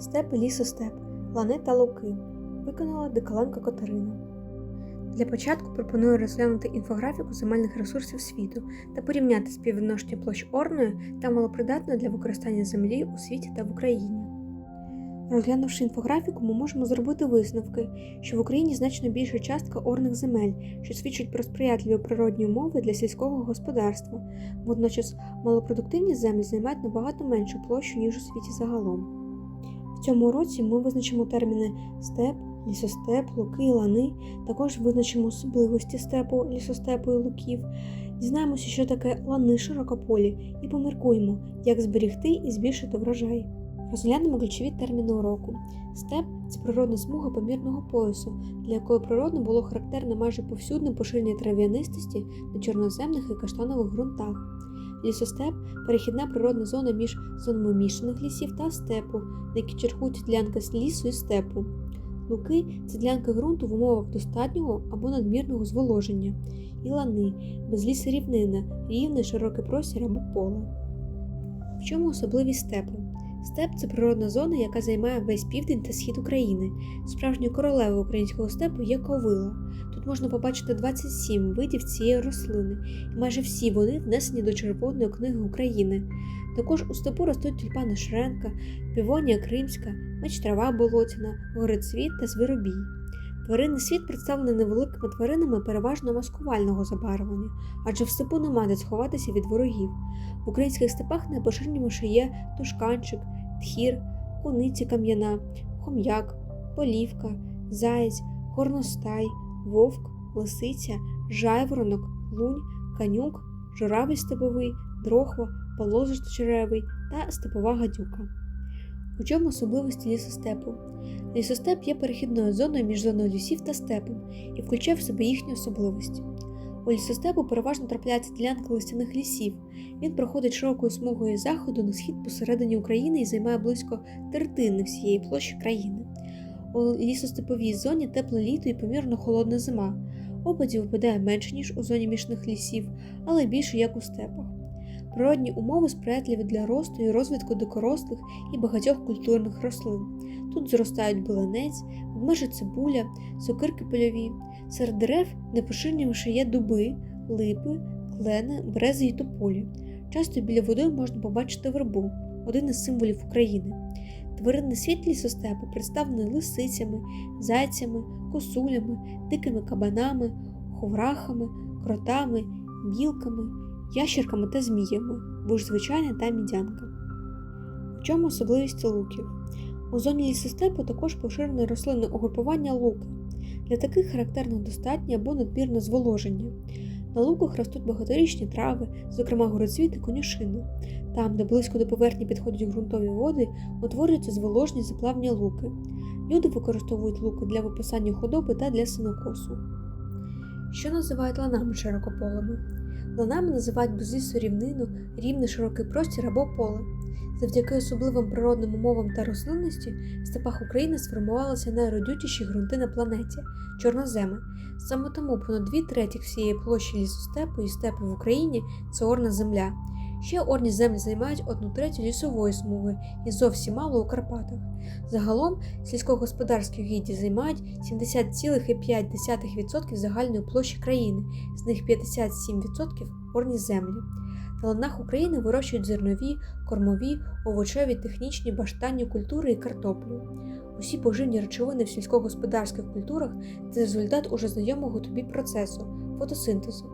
Степ і лісостеп, лани та луки. Виконала Декаленко Катерина. Для початку пропоную розглянути інфографіку земельних ресурсів світу та порівняти співвідношення площ орної та малопридатної для використання землі у світі та в Україні. Розглянувши інфографіку, ми можемо зробити висновки, що в Україні значно більша частка орних земель, що свідчить про сприятливі природні умови для сільського господарства. Водночас малопродуктивні землі займають набагато меншу площу, ніж у світі загалом. Цьому році ми визначимо терміни степ, лісостеп, луки лани, також визначимо особливості степу, лісостепу і луків, дізнаємося, що таке лани широкополі, і поміркуємо, як зберігти і збільшити врожай. Розглянемо ключові терміни уроку. Степ це природна смуга помірного поясу, для якої природно було характерне майже повсюдне поширення трав'янистості на чорноземних і каштанових ґрунтах. Лісостеп перехідна природна зона між зонами мішаних лісів та степу, на якій чергують ділянки з лісу і степу. Луки це ділянки ґрунту в умовах достатнього або надмірного зволоження, і лани безліса рівнина, рівний широкий простір або поле. В чому особливість степу? Степ це природна зона, яка займає весь південь та схід України. Справжньою королевою українського степу є ковила. Можна побачити 27 видів цієї рослини, і майже всі вони внесені до Червоної книги України. Також у степу ростуть тюльпани Шренка, півонія кримська, меч-трава болотяна, горицвіт та звиробій. Тваринний світ представлений невеликими тваринами переважно маскувального забарвлення, адже в степу нема де сховатися від ворогів. В українських степах найпоширеніше є тушканчик, тхір, куниці кам'яна, хом'як, полівка, заєць, горностай, вовк, лисиця, жайворонок, лунь, канюк, журавель степовий, дрохва, полозиш черевий та степова гадюка. У чому особливості лісостепу? Лісостеп є перехідною зоною між зоною лісів та степом і включає в себе їхні особливості. У лісостепу переважно трапляється ділянка листяних лісів. Він проходить широкою смугою заходу на схід посередині України і займає близько третини всієї площі країни. У лісостеповій зоні тепле літо і помірно холодна зима. Опадів випадає менше, ніж у зоні мішних лісів, але більше як у степах. Природні умови сприятливі для росту і розвитку дикорослих і багатьох культурних рослин. Тут зростають беленець, ведмежа цибуля, сокирки польові. Серед дерев найпоширеніше є дуби, липи, клени, берези і тополі. Часто біля води можна побачити вербу, один із символів України. Тваринний світ лісостепу представлений лисицями, зайцями, косулями, дикими кабанами, ховрахами, кротами, білками, ящерками та зміями, буш звичайна та мідянка. В чому особливість луків? У зоні лісостепу також поширене рослинне угрупування луки. Для таких характерно достатнє або надмірне зволоження. На луках ростуть багаторічні трави, зокрема гороцвіт і конюшини. Там, де близько до поверхні підходять ґрунтові води, утворюються зволожні заплавні луки. Люди використовують луки для виписання худоби та для синокосу. Що називають ланами широкополими? Ланами називають безлісу рівнину, рівний широкий простір або поле. Завдяки особливим природним умовам та рослинності в степах України сформувалися найродючіші ґрунти на планеті чорноземи. Саме тому понад дві треті всієї площі лісостепу і степу в Україні це орна земля. Ще орні землі займають одну третю лісової смуги і зовсім мало у Карпатах. Загалом сільськогосподарські угіддя займають 70,5% загальної площі країни, з них 57% орні землі. На ланах України вирощують зернові, кормові, овочеві, технічні, баштанні культури і картоплю. Усі поживні речовини в сільськогосподарських культурах це результат уже знайомого тобі процесу фотосинтезу.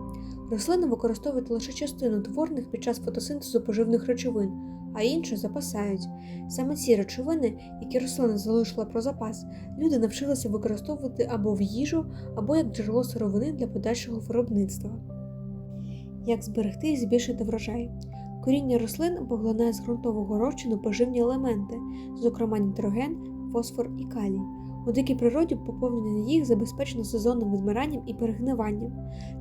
Рослини використовують лише частину творних під час фотосинтезу поживних речовин, а інше запасають. Саме ці речовини, які рослина залишила про запас, люди навчилися використовувати або в їжу, або як джерело сировини для подальшого виробництва. Як зберегти і збільшити врожай? Коріння рослин поглинає з ґрунтового розчину поживні елементи, зокрема нітроген, фосфор і калій. У дикій природі поповнення їх забезпечено сезонним відмиранням і перегниванням.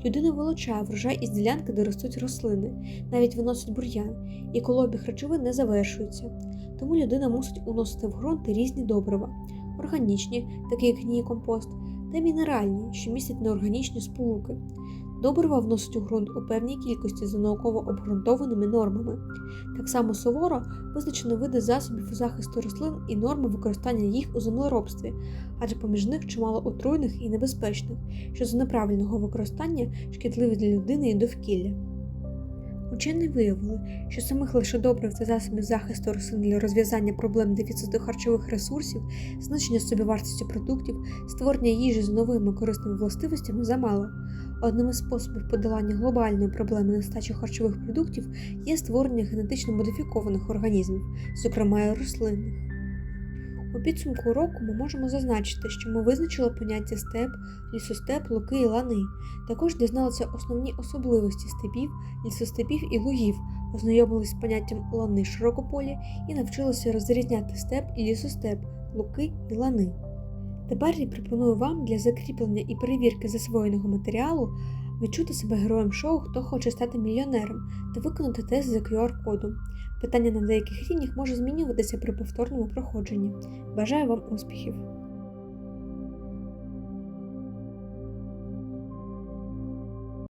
Людина вилучає врожай із ділянки, де ростуть рослини, навіть виносить бур'ян, і колобіг речовин не завершується. Тому людина мусить уносити в ґрунт різні добрива органічні, такі як гній компост, та мінеральні, що містять неорганічні сполуки. Добрива вносить у ґрунт у певній кількості за науково обґрунтованими нормами. Так само суворо визначено види засобів захисту рослин і норми використання їх у землеробстві, адже поміж них чимало отруйних і небезпечних, що за неправильного використання шкідливі для людини і довкілля. Учені виявили, що самих лише добрив та засобів захисту рослин для розв'язання проблем дефіциту харчових ресурсів, знищення собівартості продуктів, створення їжі з новими корисними властивостями замало. Одним із способів подолання глобальної проблеми нестачі харчових продуктів є створення генетично модифікованих організмів, зокрема і рослинних. У підсумку року ми можемо зазначити, що ми визначили поняття степ, лісостеп, луки і лани. Також дізналися основні особливості степів, лісостепів і лугів, ознайомились з поняттям лани широкополі і навчилися розрізняти степ і лісостеп, луки і лани. Тепер я пропоную вам для закріплення і перевірки засвоєного матеріалу відчути себе героєм шоу Хто хоче стати мільйонером та виконати тест за QR-кодом. Питання на деяких рівнях може змінюватися при повторному проходженні. Бажаю вам успіхів!